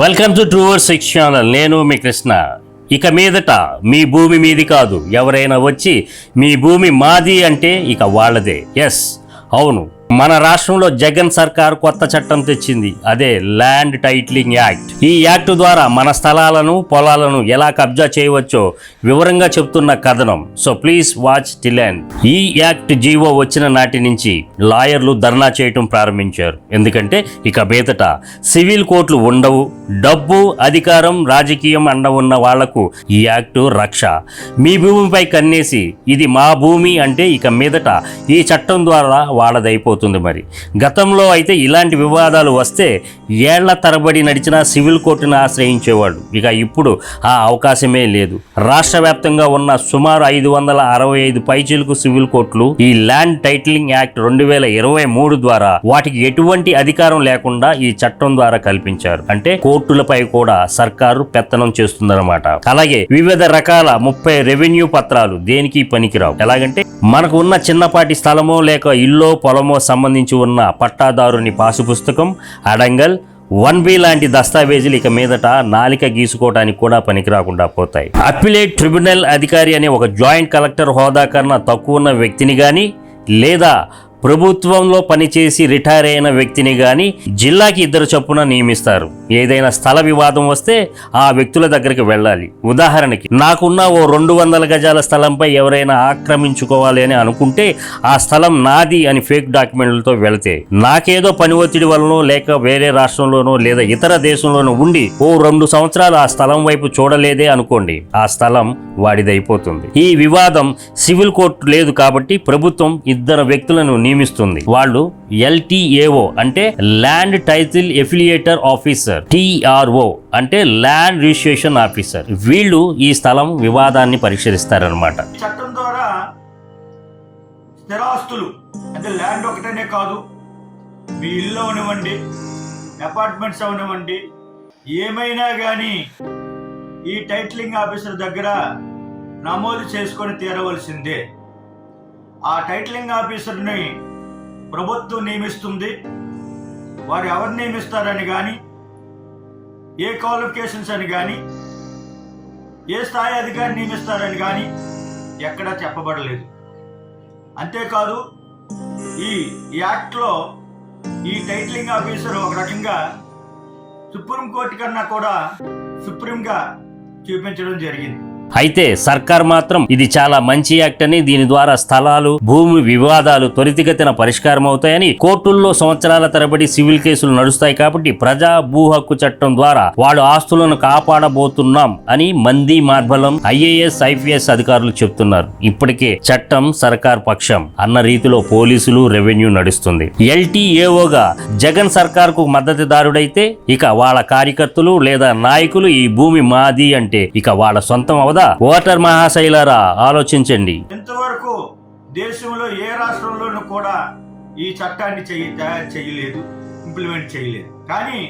Welcome to ట్రూవర్ six channel నేను మీ కృష్ణ. ఇక మీదట మీ భూమి మీది కాదు. ఎవరైనా వచ్చి మీ భూమి మాది అంటే ఇక వాళ్ళదే. ఎస్ అవును. మన రాష్ట్రంలో జగన్ సర్కార్ కొత్త చట్టం తెచ్చింది. అదే ల్యాండ్ టైటిలింగ్ యాక్ట్ ఈ యాక్ట్ ద్వారా మన స్థలాలను పొలాలను ఎలా కబ్జా చేయవచ్చో వివరంగా చెప్తున్న కథనం. So please watch till end ఈ యాక్ట్ జీవో వచ్చిన నాటి నుంచి లాయర్లు ధర్నా చేయటం ప్రారంభించారు. ఎందుకంటే ఇక బేతట సివిల్ కోర్టులు ఉండవు. డబ్బు అధికారం రాజకీయం అండ ఉన్న వాళ్ళకు ఈ యాక్టు రక్ష. మీ భూమిపై కన్నేసి ఇది మా భూమి అంటే ఇక మీదట ఈ చట్టం ద్వారా వాళ్ళదైపోతుంది మరి. గతంలో అయితే ఇలాంటి వివాదాలు వస్తే ఏళ్ళ తరబడి నడిచిన సివిల్ కోర్టును ఆశ్రయించేవాడు. ఇక ఇప్పుడు ఆ అవకాశమే లేదు. రాష్ట్ర వ్యాప్తంగా ఉన్న సుమారు ఐదు వందల అరవై ఐదు పైచీలకు సివిల్ కోర్టులు ఈ ల్యాండ్ టైటిలింగ్ యాక్ట్ రెండు వేల ఇరవై మూడు ద్వారా వాటికి ఎటువంటి అధికారం లేకుండా ఈ చట్టం ద్వారా కల్పించారు. అంటే కోర్టులపై కూడా సర్కారు పెత్తనం చేస్తుందన్నమాట. అలాగే వివిధ రకాల ముప్పై రెవెన్యూ పత్రాలు దేనికి పనికిరావు. ఎలాగంటే మనకు ఉన్న చిన్నపాటి స్థలమో లేక ఇల్లో పొలమో సంబంధించి ఉన్న పట్టాదారుని పాసు పుస్తకం అడంగల్ వన్ బి లాంటి దస్తావేజీలు ఇక మీదట నాలిక గీసుకోవడానికి కూడా పనికిరాకుండా పోతాయి. అప్పిలేట్ ట్రిబ్యునల్ అధికారి అనే ఒక జాయింట్ కలెక్టర్ హోదా కన్నా తక్కువ ఉన్న వ్యక్తిని కానీ లేదా ప్రభుత్వంలో పనిచేసి రిటైర్ అయిన వ్యక్తిని కానీ జిల్లాకి ఇద్దరు చొప్పున నియమిస్తారు. ఏదైనా స్థల వివాదం వస్తే ఆ వ్యక్తుల దగ్గరికి వెళ్ళాలి. ఉదాహరణకి నాకున్న ఓ రెండు వందల గజాల స్థలంపై ఎవరైనా ఆక్రమించుకోవాలి అని అనుకుంటే ఆ స్థలం నాది అని ఫేక్ డాక్యుమెంట్లతో వెళితే నాకేదో పని ఒత్తిడి వలనో లేక వేరే రాష్ట్రంలోనో లేదా ఇతర దేశంలోనో ఉండి ఓ రెండు సంవత్సరాలు ఆ స్థలం వైపు చూడలేదే అనుకోండి ఆ స్థలం వాడిదైపోతుంది. ఈ వివాదం సివిల్ కోర్టు లేదు కాబట్టి ప్రభుత్వం ఇద్దరు వ్యక్తులను నియమిస్తుంది. వాళ్ళు ఎల్టీఏఓ అంటే land title affiliator officer TRO అంటే ల్యాండ్ రిజిస్ట్రేషన్ ఆఫీసర్. వీళ్ళు ఈ స్థలం వివాదాన్ని పరిష్కరిస్తారనమాట చట్టం ద్వారా స్థిరాస్తులు అంటే ల్యాండ్ ఒకటనే కాదు మీ ఇల్లు అవనివ్వండి అపార్ట్మెంట్స్ అవనివ్వండి ఏమైనా కానీ ఈ టైటిలింగ్ ఆఫీసర్ దగ్గర నమోదు చేసుకొని తీరవలసిందే. ఆ టైటిలింగ్ ఆఫీసర్ని ప్రభుత్వం నియమిస్తుంది. వారు ఎవరు నియమిస్తారని కానీ ఏ క్వాలిఫికేషన్స్ అని కానీ ఏ స్థాయి అధికారి నియమిస్తారని కానీ ఎక్కడా చెప్పబడలేదు. అంతేకాదు ఈ యాక్ట్లో ఈ టైటిలింగ్ ఆఫీసర్ ఒక రకంగా సుప్రీంకోర్టు కన్నా కూడా సుప్రీంగా చూపించడం జరిగింది. అయితే సర్కార్ మాత్రం ఇది చాలా మంచి యాక్ట్ అని దీని ద్వారా స్థలాలు భూమి వివాదాలు త్వరితగతిన పరిష్కారం అవుతాయని కోర్టుల్లో సంవత్సరాల తరబడి సివిల్ కేసులు నడుస్తాయి కాబట్టి ప్రజా భూ హక్కు చట్టం ద్వారా వాళ్ళు ఆస్తులను కాపాడబోతున్నాం అని మంది మార్బలం ఐఏఎస్ ఐపీఎస్ అధికారులు చెప్తున్నారు. ఇప్పటికే చట్టం సర్కార్ పక్షం అన్న రీతిలో పోలీసులు రెవెన్యూ నడుస్తుంది. ఎల్టీఏఓగా జగన్ సర్కార్కు మద్దతుదారుడైతే ఇక వాళ్ళ కార్యకర్తలు లేదా నాయకులు ఈ భూమి మాది అంటే ఇక వాళ్ళ సొంతం అవద? ఓటర్ మహాశైలారా ఆలోచించండి. ఇంతవరకు దేశంలో ఏ రాష్ట్రంలోనూ కూడా ఈ చట్టాన్ని చెయ్యి తయారు చేయలేదు ఇంప్లిమెంట్ చేయలేదు. కానీ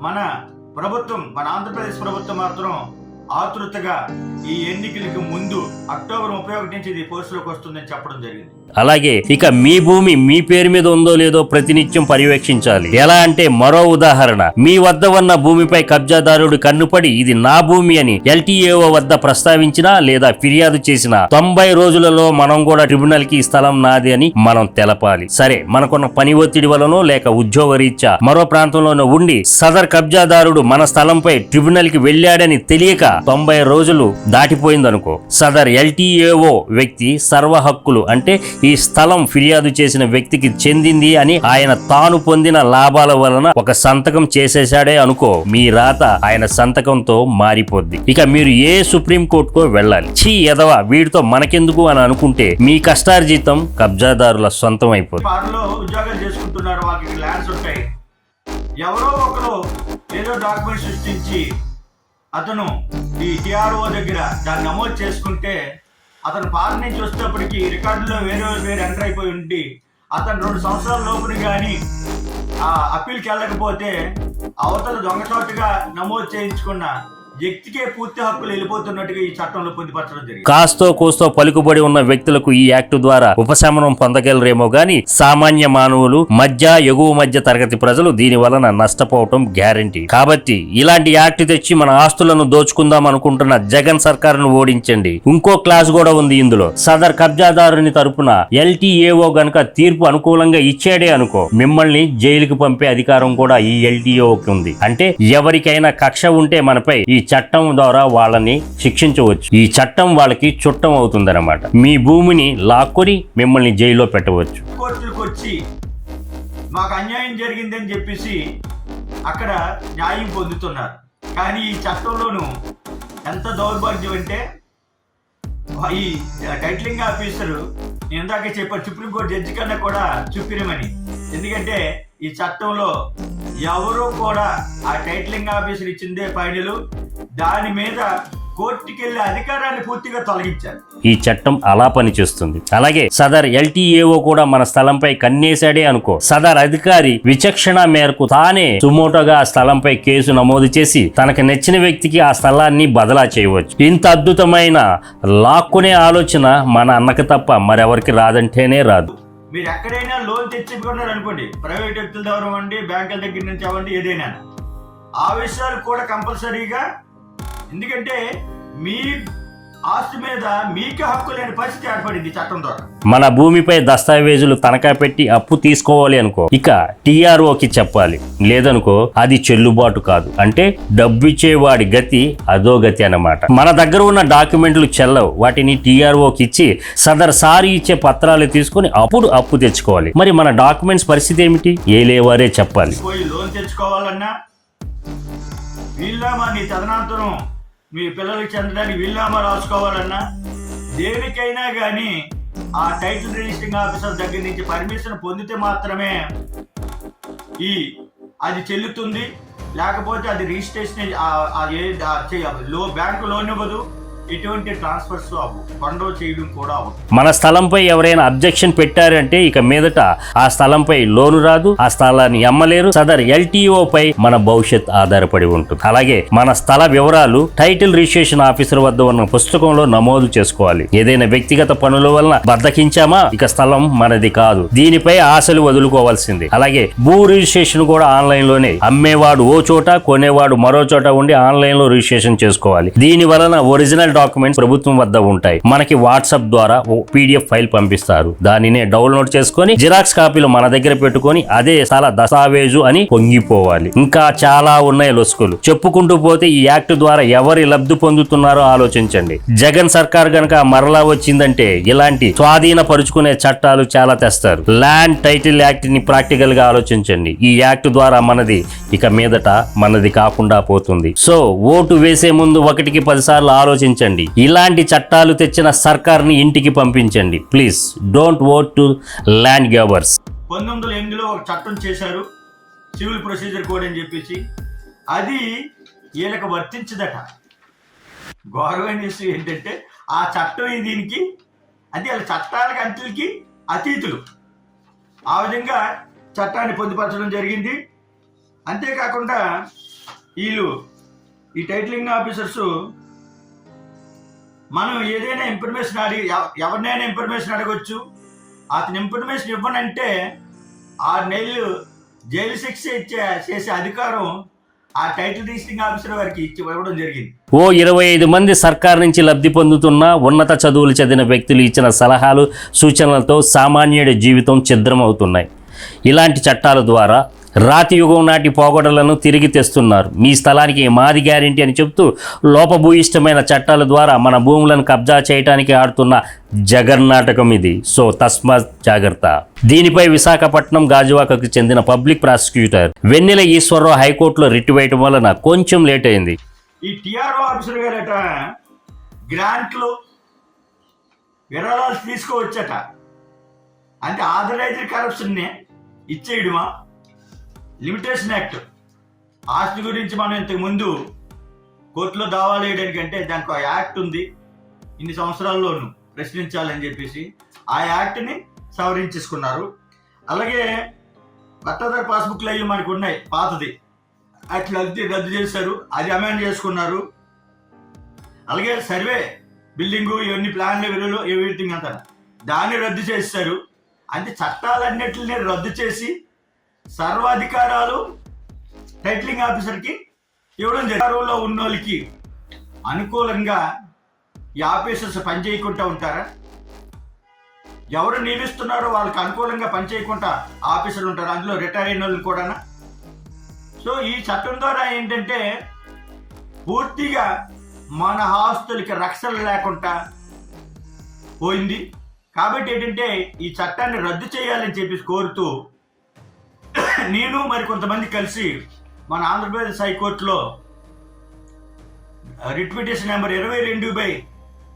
మన ప్రభుత్వం మన ఆంధ్రప్రదేశ్ ప్రభుత్వం మాత్రం ఆతృతగా ఈ ఎన్నికలకు ముందు అక్టోబర్ ముప్పై ఒకటి నుంచి ఇది పోస్టులోకి వస్తుందని చెప్పడం జరిగింది. అలాగే ఇక మీ భూమి మీ పేరు మీద ఉందో లేదో ప్రతినిత్యం పర్యవేక్షించాలి. ఎలా అంటే మరో ఉదాహరణ మీ వద్ద ఉన్న భూమిపై కబ్జాదారుడు కన్నుపడి ఇది నా భూమి అని ఎల్టీఏఓ వద్ద ప్రస్తావించినా లేదా ఫిర్యాదు చేసినా తొంభై రోజులలో మనం కూడా ట్రిబ్యునల్కి ఈ స్థలం నాది అని మనం తెలపాలి. సరే మనకున్న పని ఒత్తిడి వలనో లేక ఉద్యోగ రీత్యా మరో ప్రాంతంలోనో ఉండి సదర్ కబ్జాదారుడు మన స్థలంపై ట్రిబ్యునల్కి వెళ్ళాడని తెలియక తొంభై రోజులు దాటిపోయిందనుకో. సదర్ ఎల్టీఏఓ వ్యక్తి సర్వ హక్కులు అంటే ఈ స్థలం ఫిర్యాదు చేసిన వ్యక్తికి చెందింది అని ఆయన తాను పొందిన లాభాల వలన ఒక సంతకం చేసేశాడే అనుకో. మీ రాత ఆయన సంతకంతో మారిపోద్ది. ఇక మీరు ఏ సుప్రీం కోర్టుకో వెళ్ళాలి. చీ ఎదవ వీడితో మనకెందుకు అని అనుకుంటే మీ కష్టార్జితం కబ్జాదారుల సొంతం అయిపోద్ది. ఉద్యోగాలు చేసుకుంటున్నారు వాళ్ళకి ల్యాండ్స్ ఉంటాయి. ఎవరో ఒకరు ఏదో డాక్యుమెంట్ సృష్టించి అతను ఈ టిఆర్ఓ దగ్గర దాన్ని నమోదు చేసుకుంటే అతను పాలన నుంచి వచ్చేటప్పటికి రికార్డులో వేరే వేరే ఎంటర్ అయిపోయి ఉండి అతను రెండు సంవత్సరాల లోపున కానీ ఆ అప్పీల్కి వెళ్ళకపోతే అవతల దొంగచోటుగా నమోదు చేయించుకున్న వ్యక్తికే పూర్తి హక్కులు వెళ్ళిపోతున్నట్టుగా ఈ చట్టంలో పొందుపరచడం జరిగింది. కాస్తో కోస్తో పలుకుబడి ఉన్న వ్యక్తులకు ఈ యాక్ట్ ద్వారా ఉపశమనం పొందగలరేమో గాని సామాన్య మానవులు మధ్య ఎగువ మధ్య తరగతి ప్రజలు దీని వలన నష్టపోవటం గ్యారంటీ. కాబట్టి ఇలాంటి యాక్ట్ తెచ్చి మన ఆస్తులను దోచుకుందాం అనుకుంటున్న జగన్ సర్కారును ఓడించండి. ఇంకో క్లాస్ కూడా ఉంది ఇందులో. సదర్ కబ్జాదారుని తరపున ఎల్టీఏఓ గనక తీర్పు అనుకూలంగా ఇచ్చాడే అనుకో మిమ్మల్ని జైలుకి పంపే అధికారం కూడా ఈ ఎల్టీఓకి ఉంది. అంటే ఎవరికైనా కక్ష ఉంటే మనపై ఈ చట్టం ద్వారా వాళ్ళని శిక్షించవచ్చు. ఈ చట్టం వాళ్ళకి చుట్టం అవుతుందన్నమాట. మీ భూమిని లాక్కొని మిమ్మల్ని జైల్లో పెట్టవచ్చు. కోర్టులకు వచ్చి మాకు అన్యాయం జరిగిందని చెప్పేసి అక్కడ న్యాయం పొందుతున్నారు. కానీ ఈ చట్టంలోనూ ఎంత దౌర్భాగ్యం అంటే ఈ టైటిలింగ్ ఆఫీసరు నేను ఇందాక చెప్పాను సుప్రీంకోర్టు జడ్జి కన్నా కూడా చుప్పిరమని ఎందుకంటే ఈ చట్టంలో ఎవరు కూడా ఆ టైటిలింగ్ ఆఫీసర్ ఇచ్చిందే ఫైనలు దాని మీద కోర్టుకి వెళ్ళే అధికారాన్ని పూర్తిగా తొలగించారు ఈ చట్టం అలా పనిచేస్తుంది. అలాగే సదర్ ఎల్టీఏఓ కూడా మన స్థలంపై కన్నేశాడే అనుకో. సదర్ అధికారి విచక్షణ మేరకు తానే సుమోటోగా ఆ స్థలంపై కేసు నమోదు చేసి తనకు నచ్చిన వ్యక్తికి ఆ స్థలాన్ని బదలా చేయవచ్చు. ఇంత అద్భుతమైన లాక్కునే ఆలోచన మన అన్నకు తప్ప మరెవరికి రాదంటేనే రాదు. మీరు ఎక్కడైనా లోన్ తెచ్చుకున్నారు అనుకోండి. ప్రైవేట్ వ్యక్తుల ద్వారా అవ్వండి బ్యాంకుల దగ్గర నుంచి అవ్వండి ఏదైనా. ఆ విషయాలు కూడా కంపల్సరీగా ఎందుకంటే మీ ఆస్తి మీద మీకే హక్కు లేని పరిస్థితి ఏర్పడింది చట్టం ద్వారా. మన భూమిపై దస్తావేజులు తనఖా పెట్టి అప్పు తీసుకోవాలి అనుకో. ఇక టిఆర్ఓకి చెప్పాలి. లేదనుకో అది చెల్లుబాటు కాదు. అంటే డబ్బిచ్చేవాడి గతి అదో గతి అన్నమాట. మన దగ్గర ఉన్న డాక్యుమెంట్లు చెల్లవు. వాటిని టిఆర్ఓకి ఇచ్చి సదర్ సారి ఇచ్చే పత్రాలు తీసుకొని అప్పుడు అప్పు తెచ్చుకోవాలి. మరి మన డాక్యుమెంట్స్ పరిస్థితి ఏమిటి? ఏ లేవారే చెప్పాలి. లోన్ తెచ్చుకోవాలన్నా వీళ్ళామా నీ తదనంతరం మీ పిల్లలకి చెందడానికి వీళ్ళామా రాసుకోవాలన్నా దేనికైనా కానీ ఆ టైటిల్ రిజిస్టరింగ్ ఆఫీసర్ దగ్గర నుంచి పర్మిషన్ పొందితే మాత్రమే ఈ అది చెల్లుతుంది. లేకపోతే అది రిజిస్ట్రేషన్లో బ్యాంకు లోన్ ఇవ్వదు. ఎటువంటి ట్రాన్స్ఫర్స్ అవ్వవు చేయడం కూడా మన స్థలంపై ఎవరైనా అబ్జెక్షన్ పెట్టారంటే ఇక మీదట ఆ స్థలంపై లోను రాదు ఆ స్థలాన్ని అమ్మలేరు. సదర్ ఎల్టీఓ పై మన భవిష్యత్ ఆధారపడి ఉంటుంది. అలాగే మన స్థల వివరాలు టైటిల్ రిజిస్ట్రేషన్ ఆఫీసర్ వద్ద ఉన్న పుస్తకంలో నమోదు చేసుకోవాలి. ఏదైనా వ్యక్తిగత పనుల వలన బద్దకించామా? ఇక స్థలం మనది కాదు. దీనిపై ఆశలు వదులుకోవాల్సింది. అలాగే భూ రిజిస్ట్రేషన్ కూడా ఆన్లైన్లోనే అమ్మేవాడు ఓ చోట కొనేవాడు మరో చోట ఉండి ఆన్లైన్లో రిజిస్ట్రేషన్ చేసుకోవాలి. దీని వలన ఒరిజినల్ డాక్యుమెంట్స్ ప్రభుత్వం వద్ద ఉంటాయి. మనకి వాట్సాప్ ద్వారా ఓ పీడిఎఫ్ ఫైల్ పంపిస్తారు. దానినే డౌన్లోడ్ చేసుకొని జిరాక్స్ కాపీలు మన దగ్గర పెట్టుకొని అదే చాలా దస్తావేజు అని పొంగిపోవాలి. ఇంకా చాలా ఉన్నాయి లొసుకులు. చెప్పుకుంటూ పోతే ఈ యాక్ట్ ద్వారా ఎవరి లబ్ధి పొందుతున్నారో ఆలోచించండి. జగన్ సర్కార్ గనక మరలా వచ్చిందంటే ఇలాంటి స్వాధీన పరుచుకునే చట్టాలు చాలా తెస్తారు. ల్యాండ్ టైటిల్ యాక్ట్ని ప్రాక్టికల్గా ఆలోచించండి. ఈ యాక్ట్ ద్వారా మనది ఇక మీదట మనది కాకుండా పోతుంది. సో ఓటు వేసే ముందు ఒకటికి పదిసార్లు ఆలోచించండి. ఇలాంటి చట్టాలు తెచ్చిన సర్కార్ని ఇంటికి పంపించండి. Please don't vote to land grabbers. పంతొమ్మిది వందల ఎనిమిదిలో ఒక చట్టం చేశారు. సివిల్ ప్రొసీజర్ కోడ్ అని చెప్పేసి. అది వీళ్ళకి వర్తించదట. గౌరవమైన విషయం ఏంటంటే ఆ చట్టం దీనికి అది వాళ్ళ చట్టాలకి అంతులకి అతీతులు. ఆ విధంగా చట్టాన్ని పొందుపరచడం జరిగింది. అంతేకాకుండా వీళ్ళు ఈ టైటిలింగ్ ఆఫీసర్స్ మనం ఏదైనా ఇన్ఫర్మేషన్ అడిగి ఎవ- ఎవరినైనా ఇన్ఫర్మేషన్ అడగొచ్చు. అతని ఇన్ఫర్మేషన్ ఇవ్వనంటే ఆరు నెలలు జైలు శిక్ష ఇచ్చే చేసే అధికారం ఆ టైటిల్ రిజిస్టింగ్ ఆఫీసర్ వారికి ఇచ్చి ఇవ్వడం జరిగింది. ఓ ఇరవై ఐదు మంది సర్కార్ నుంచి లబ్ధి పొందుతున్న ఉన్నత చదువులు చదివిన వ్యక్తులు ఇచ్చిన సలహాలు సూచనలతో సామాన్యుడి జీవితం ఛిద్రమవుతున్నాయి. ఇలాంటి చట్టాల ద్వారా రాతి యుగం నాటి పోగొడలను తిరిగి తెస్తున్నారు. మీ స్థలానికి మాది గ్యారెంటీ అని చెప్తూ లోపభూయిష్టమైన చట్టాల ద్వారా మన భూములను కబ్జా చేయడానికి ఆడుతున్న జగన్నాటకం ఇది. సో తస్మాత్ జాగ్రత్త. దీనిపై విశాఖపట్నం గాజువాకకు చెందిన పబ్లిక్ ప్రాసిక్యూటర్ వెన్నెల ఈశ్వరరావు హైకోర్టులో రిట్ వేయటం వలన కొంచెం లేట్ అయింది. ఈ టిఆర్ఓ ఆఫీసర్ గారట గ్రాంట్లు విరాళాలు తీసుకోవచ్చట. అంటే ఆథరైజ్డ్ కరప్షన్ని ఇచ్చేయడమా? Limitation act. ఆస్తి గురించి మనం ఇంతకు ముందు కోర్టులో దావాలు వేయడానికి అంటే దానికి ఒక యాక్ట్ ఉంది. ఇన్ని సంవత్సరాల్లోనూ ప్రశ్నించాలని చెప్పేసి ఆ యాక్ట్ని సవరించేసుకున్నారు. అలాగే పట్టాదారు పాస్బుక్లు అయ్యి మనకు ఉన్నాయి పాతది. అట్లా రద్దు రద్దు చేశారు అది అమెండ్ చేసుకున్నారు. అలాగే సర్వే బిల్డింగు ఇవన్నీ ప్లాన్లు విలువలు ఎవ్రీథింగ్ అంతా. దాన్ని రద్దు చేస్తారు అంటే చట్టాలన్నిటిని రద్దు చేసి సర్వాధికారాలు టైటిలింగ్ ఆఫీసర్కి ఇవ్వడం జరిగింది. ఉన్న వాళ్ళకి అనుకూలంగా ఈ ఆఫీసర్స్ పనిచేయకుండా ఉంటారా? ఎవరు నియమిస్తున్నారో వాళ్ళకి అనుకూలంగా పనిచేయకుండా ఆఫీసర్లు ఉంటారు? అందులో రిటైర్ అయిన వాళ్ళు కూడా సో ఈ చట్టం ద్వారా ఏంటంటే పూర్తిగా మన ఆస్తులకి రక్షణ లేకుండా పోయింది. కాబట్టి ఏంటంటే ఈ చట్టాన్ని రద్దు చేయాలని చెప్పేసి కోరుతూ నేను మరి కొంతమంది కలిసి మన ఆంధ్రప్రదేశ్ హైకోర్టులో రిట్ పిటిషన్ నెంబర్ ఇరవై రెండు బై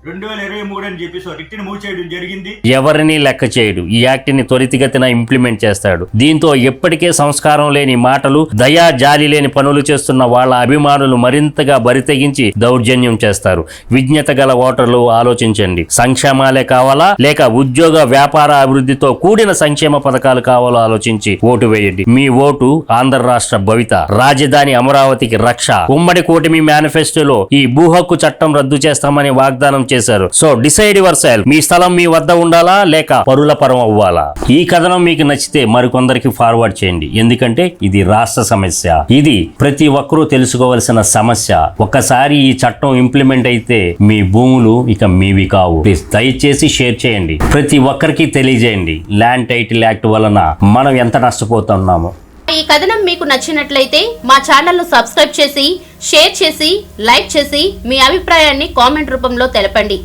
రెండు వేల ఇరవై మూడు అని చెప్పేసి రిట్ని మూవ్ చేయడం జరిగింది. ఎవరిని లెక్క చేయడు. ఈ యాక్ట్ని త్వరితగతిన ఇంప్లిమెంట్ చేస్తాడు. దీంతో ఎప్పటికే సంస్కారం లేని మాటలు దయా జాలి లేని పనులు చేస్తున్న వాళ్ళ అభిమానులు మరింతగా బరితెగించి దౌర్జన్యం చేస్తారు. విజ్ఞత గల ఓటర్లు ఆలోచించండి. సంక్షేమాలే కావాలా? లేక ఉద్యోగ వ్యాపార అభివృద్ధితో కూడిన సంక్షేమ పథకాలు కావాలో ఆలోచించి ఓటు వేయండి. మీ ఓటు ఆంధ్ర రాష్ట్ర భవిత. రాజధాని అమరావతికి రక్ష. ఉమ్మడి కూటమి మేనిఫెస్టోలో ఈ భూహక్కు చట్టం రద్దు చేస్తామని వాగ్దానం చేశారు. సో డిసైడ్ యువర్ సెల్ మీ స్థలం మీ వద్ద ఉండాలా లేక పరుల పరం అవ్వాలా ఈ కథనం మీకు నచ్చితే మరికొందరికి ఫార్వర్డ్ చేయండి. ఎందుకంటే ఇది రాష్ట్ర సమస్య. ఇది ప్రతి ఒక్కరూ తెలుసుకోవలసిన సమస్య. ఒక్కసారి ఈ చట్టం ఇంప్లిమెంట్ అయితే మీ భూములు ఇక మీవి కావు. ప్లీజ్ దయచేసి షేర్ చేయండి. ప్రతి ఒక్కరికి తెలియజేయండి. ల్యాండ్ టైటిల్ యాక్ట్ వలన మనం ఎంత నష్టపోతున్నామో. ఈ కథనం మీకు నచ్చినట్లయితే మా ఛానల్ను సబ్స్క్రైబ్ చేసి షేర్ చేసి లైక్ చేసి మీ అభిప్రాయాన్ని కామెంట్ రూపంలో తెలపండి.